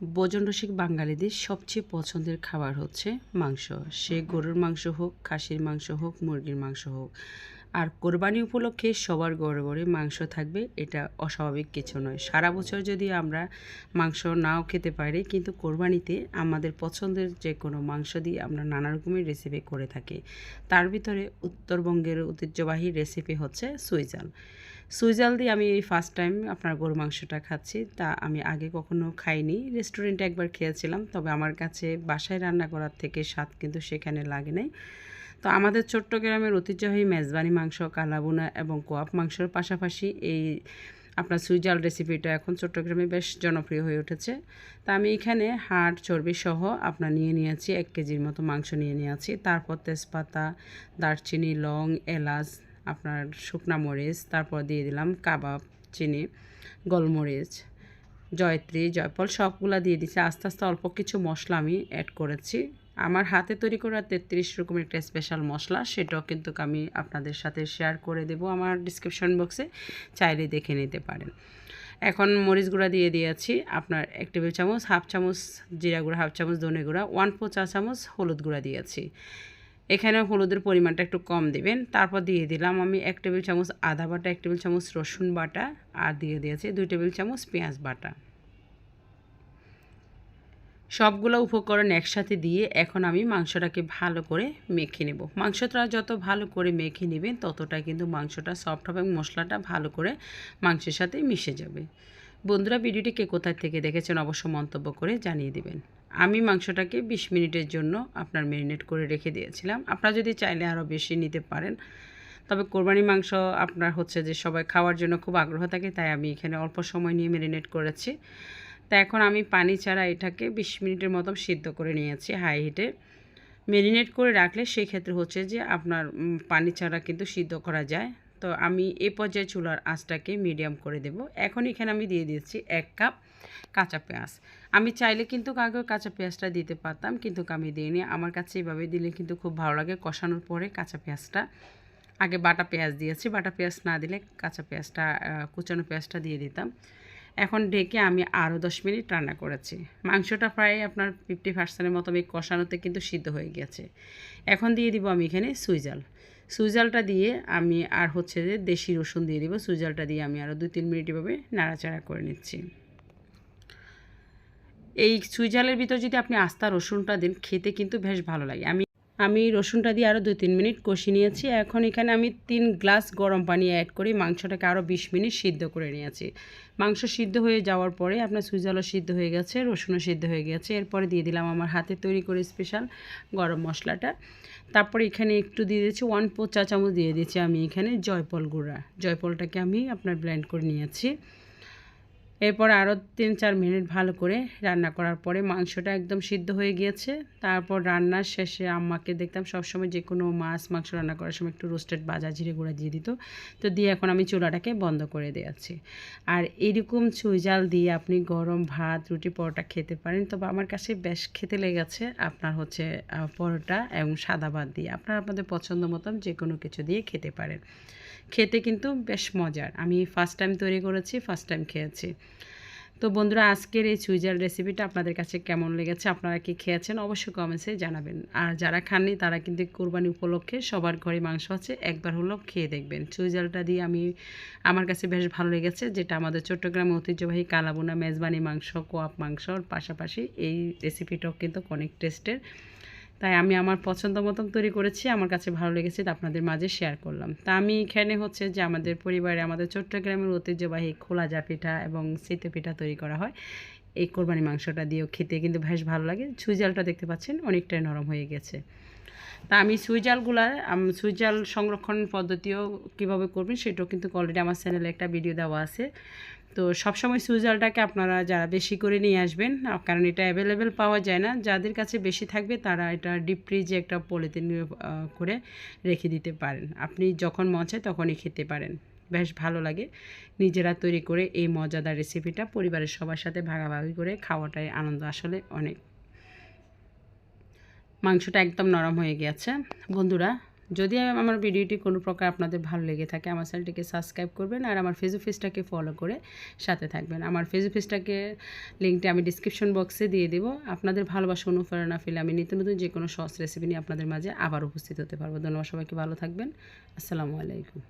ভোজন রসিক বাঙালিদের সবচেয়ে পছন্দের খাবার হচ্ছে মাংস। সে গরুর মাংস হোক খাসির মাংস হোক মুরগির মাংস হোক। আর কোরবানি উপলক্ষে সবার গড়ে গড়ে মাংস থাকবে এটা অস্বাভাবিক কিছু নয়। সারা বছর যদি আমরা মাংস নাও খেতে পারি কিন্তু কোরবানিতে আমাদের পছন্দের যে কোনো মাংস দিয়ে আমরা নানা রকমের রেসিপি করে থাকি। তার ভিতরে উত্তরবঙ্গের ঐতিহ্যবাহী রেসিপি হচ্ছে সুইজাল। সুইজাল দিয়ে আমি এই ফার্স্ট টাইম আপনার গরু মাংসটা খাচ্ছি। তা আমি আগে কখনো খাইনি। রেস্টুরেন্টে একবার খেয়েছিলাম, তবে আমার কাছে বাসায় রান্না করার থেকে স্বাদ কিন্তু সেখানে লাগে নাই। তো আমাদের চট্টগ্রামের ঐতিহ্যবাহী মেজবানি মাংস, কালাবুনা এবং কোয়াপ মাংসের পাশাপাশি এই আপনার সুইজাল রেসিপিটা এখন চট্টগ্রামে বেশ জনপ্রিয় হয়ে উঠেছে। তা আমি এখানে হাড়, চর্বি সহ আপনার নিয়ে নিয়েছি, এক কেজির মতো মাংস নিয়ে নিয়েছি। তারপর তেজপাতা, দারচিনি, লং, এলাচ আপনার শুকনা মরিচ, তারপর দিয়ে দিলাম কাবাব, চিনি, গোলমরিচ, জয়ত্রী, জয়ফল, সবগুলা দিয়ে দিচ্ছি আস্তে আস্তে অল্প কিছু মশলা আমি অ্যাড করেছি। আমার হাতে তৈরি করা তেত্রিশ রকমের একটা স্পেশাল মশলা, সেটাও কিন্তু আমি আপনাদের সাথে শেয়ার করে দেব আমার ডিসক্রিপশন বক্সে চাইলে দেখে নিতে পারেন। এখন মরিচ গুঁড়া দিয়ে দিয়েছি। আপনার এক টেবিল চামচ, হাফ চামচ জিরা গুঁড়া, হাফ চামচ ধনে গুঁড়া ওয়ান ফোর চা চামচ হলুদ গুঁড়া দিয়েছি। এখানে হলুদের পরিমাণটা একটু কম দিবেন। তারপর দিয়ে দিলাম আমি এক টেবিল চামচ আদা বাটা, এক টেবিল চামচ রসুন বাটা আর দিয়ে দিয়েছি দুই টেবিল চামচ পেঁয়াজ বাটা। সবগুলো উপকরণ একসাথে দিয়ে এখন আমি মাংসটাকে ভালো করে মেখে নেব। মাংসটা যত ভালো করে মেখে নেবেন ততটা কিন্তু মাংসটা সফট হবে এবং মশলাটা ভালো করে মাংসের সাথে মিশে যাবে। বন্ধুরা, ভিডিওটি কে কোথায় থেকে দেখেছেন অবশ্য মন্তব্য করে জানিয়ে দিবেন। আমি মাংসটাকে বিশ মিনিটের জন্য আপনার ম্যারিনেট করে রেখে দিয়েছিলাম। আপনারা যদি চাইলে আরও বেশি নিতে পারেন। তবে কোরবানি মাংস আপনার হচ্ছে যে সবাই খাওয়ার জন্য খুব আগ্রহ থাকে, তাই আমি এখানে অল্প সময় নিয়ে ম্যারিনেট করেছি। তা এখন আমি পানি ছাড়া এটাকে বিশ মিনিটের মতো সিদ্ধ করে নিয়েছি হাই হিটে ম্যারিনেট করে রাখলে সেই ক্ষেত্রে হচ্ছে যে আপনার পানি ছাড়া কিন্তু সিদ্ধ করা যায়। তো আমি এ পর্যায়ে চুলার আঁচটাকে মিডিয়াম করে দেব। এখন এখানে আমি দিয়ে দিচ্ছি এক কাপ কাঁচা পেঁয়াজ। আমি চাইলে কিন্তু আগে কাঁচা পেঁয়াজটা দিতে পারতাম, কিন্তু আমি দিইনি। আমার কাছে এইভাবে দিলে কিন্তু খুব ভালো লাগে। কষানোর পরে কাঁচা পেঁয়াজটা, আগে বাটা পেঁয়াজ দিয়েছি। বাটা পেঁয়াজ না দিলে কাঁচা পেঁয়াজটা কুচানো পেঁয়াজটা দিয়ে দিতাম। এখন ঢেকে আমি আরও দশ মিনিট রান্না করেছি। মাংসটা প্রায় আপনার ফিফটি পার্সেন্টের মতো আমি কষানোতে কিন্তু সিদ্ধ হয়ে গেছে এখন দিয়ে দিব আমি এখানে সুইজাল সুইজালটা দিয়ে আমি আর হচ্ছে যে দেশি রসুন দিয়ে দিব। সুইজালটা দিয়ে আমি আরও দুই তিন মিনিট এভাবে নাড়াচাড়া করে নিচ্ছি। এই সুইজালের ভিতর যদি আপনি আস্তা রসুনটা দেন, খেতে কিন্তু বেশ ভালো লাগে। আমি আমি রসুনটা দিয়ে আরও দুই তিন মিনিট কষি নিয়েছি। এখন এখানে আমি তিন গ্লাস গরম পানি অ্যাড করি মাংসটাকে আরও বিশ মিনিট সিদ্ধ করে নিয়েছি। মাংস সিদ্ধ হয়ে যাওয়ার পরে আপনার সুইজালও সিদ্ধ হয়ে গেছে, রসুনও সিদ্ধ হয়ে গেছে। এরপরে দিয়ে দিলাম আমার হাতে তৈরি করে স্পেশাল গরম মশলাটা। তারপরে এখানে একটু দিয়ে দিয়েছি ওয়ান ফোর চা চামচ দিয়ে দিয়েছি আমি এখানে জয়পল গুঁড়া। জয়পলটাকে আমি আপনার ব্লেন্ড করে নিয়েছি। এরপর আরও তিন চার মিনিট ভালো করে রান্না করার পরে মাংসটা একদম সিদ্ধ হয়ে গিয়েছে। তারপর রান্নার শেষে আম্মাকে দেখতাম সবসময় যে কোনো মাছ, মাংস রান্না করার সময় একটু রোস্টেড বাজা জিরে গুঁড়া দিয়ে দিত। তো দিয়ে এখন আমি চুলাটাকে বন্ধ করে দিয়েছি আর এরকম চুইজাল দিয়ে আপনি গরম ভাত, রুটি, পরোটা খেতে পারেন। তবে আমার কাছে বেশ খেতে লেগেছে আপনার হচ্ছে পরোটা এবং সাদা ভাত দিয়ে। আপনারা আপনাদের পছন্দ মতন যে কোনো কিছু দিয়ে খেতে পারেন। খেতে কিন্তু বেশ মজার। আমি ফার্স্ট টাইম তৈরি করেছি ফার্স্ট টাইম খেয়েছি। তো বন্ধুরা, আজকের এই সুইজার রেসিপিটা আপনাদের কাছে কেমন লেগেছে, আপনারা কি খেয়েছেন অবশ্যই কমেন্টসে জানাবেন। আর যারা খাননি, তারা কিন্তু কোরবানি উপলক্ষে সবার ঘরে মাংস আছে, একবার হলেও খেয়ে দেখবেন। সুইজালটা দিয়ে আমি, আমার কাছে বেশ ভালো লেগেছে, যেটা আমাদের চট্টগ্রাম ঐতিহ্যবাহী কালাবোনা মেজবানি মাংস, কোয়াপ মাংসর পাশাপাশি এই রেসিপিটাও কিন্তু অনেক টেস্টের তাই আমি আমার পছন্দ মতন তৈরি করেছি, আমার কাছে ভালো লেগেছে তা আপনাদের মাঝে শেয়ার করলাম। তা আমি এখানে হচ্ছে যে আমাদের পরিবারে, আমাদের চট্টগ্রামের ঐতিহ্যবাহী খোলা জা পিঠা এবং সেতু পিঠা তৈরি করা হয়। এই কোরবানি মাংসটা দিয়েও খেতে কিন্তু বেশ ভালো লাগে। সুইজালটা দেখতে পাচ্ছেন, অনেকটাই নরম হয়ে গেছে। তা আমি সুইজালগুলা সুইজাল সংরক্ষণ পদ্ধতিও কীভাবে করবেন সেটাও কিন্তু অলরেডি আমার চ্যানেলে একটা ভিডিও দেওয়া আছে। তো সবসময় সুইজালটাকে আপনারা যারা বেশি করে নিয়ে আসবেন কারণ এটা অ্যাভেলেবেল পাওয়া যায় না, যাদের কাছে বেশি থাকবে তারা এটা ডিপ ফ্রিজে একটা পলিথিন করে রেখে দিতে পারেন। আপনি যখন মন চায় তখনই খেতে পারেন। বেশ ভালো লাগে নিজেরা তৈরি করে এই মজাদার রেসিপিটা পরিবারের সবার সাথে ভাগাভাগি করে খাওয়াটাই আনন্দ। আসলে অনেক মাংসটা একদম নরম হয়ে গেছে। বন্ধুরা, যদি আমার ভিডিওটি কোনো প্রকার আপনাদের ভালো লেগে থাকে, আমার চ্যানেলটিকে সাবস্ক্রাইব করবেন আর আমার ফেসবুক পেজটাকে ফলো করে সাথে থাকবেন। আমার ফেসবুক পেজটাকে লিঙ্কটা আমি ডিসক্রিপশন বক্সে দিয়ে দেবো। আপনাদের ভালোবাসা, অনুপ্রেরণা ফেলে আমি নিত্য নতুন যে কোনো সস রেসিপি নিয়ে আপনাদের মাঝে আবার উপস্থিত হতে পারব। ধন্যবাদ সবাইকে, ভালো থাকবেন। আসসালামু আলাইকুম।